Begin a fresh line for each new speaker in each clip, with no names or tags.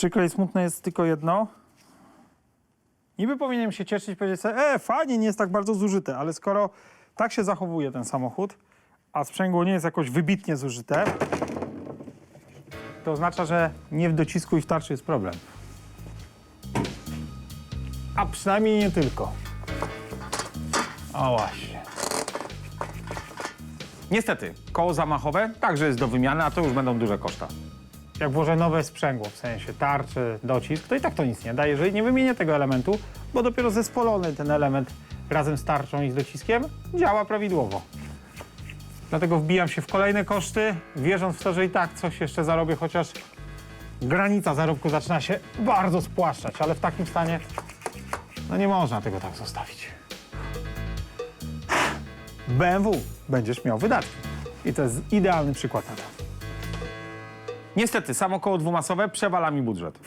Przykre i smutne jest tylko jedno. Niby powinienem się cieszyć powiedzieć sobie, e, fajnie, nie jest tak bardzo zużyte, ale skoro tak się zachowuje ten samochód, a sprzęgło nie jest jakoś wybitnie zużyte, to oznacza, że nie w docisku i w tarczy jest problem. A przynajmniej nie tylko. O właśnie.
Niestety, koło zamachowe także jest do wymiany, a to już będą duże koszta.
Jak włożę nowe sprzęgło, w sensie tarczy, docisk, to i tak to nic nie da, jeżeli nie wymienię tego elementu, bo dopiero zespolony ten element razem z tarczą i z dociskiem działa prawidłowo. Dlatego wbijam się w kolejne koszty, wierząc w to, że i tak coś jeszcze zarobię, chociaż granica zarobku zaczyna się bardzo spłaszczać, ale w takim stanie no nie można tego tak zostawić. BMW będziesz miał wydatki. I to jest idealny przykład na to.
Niestety, samo koło dwumasowe przewala mi budżet.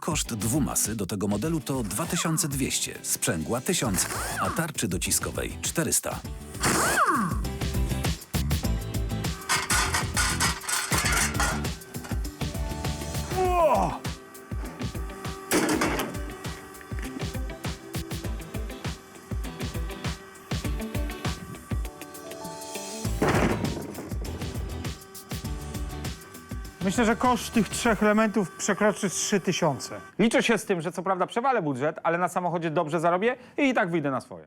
Koszt dwumasy do tego modelu to 2200, sprzęgła 1000, a tarczy dociskowej 400.
Myślę, że koszt tych trzech elementów przekroczy 3000.
Liczę się z tym, że co prawda przewalę budżet, ale na samochodzie dobrze zarobię i i tak wyjdę na swoje.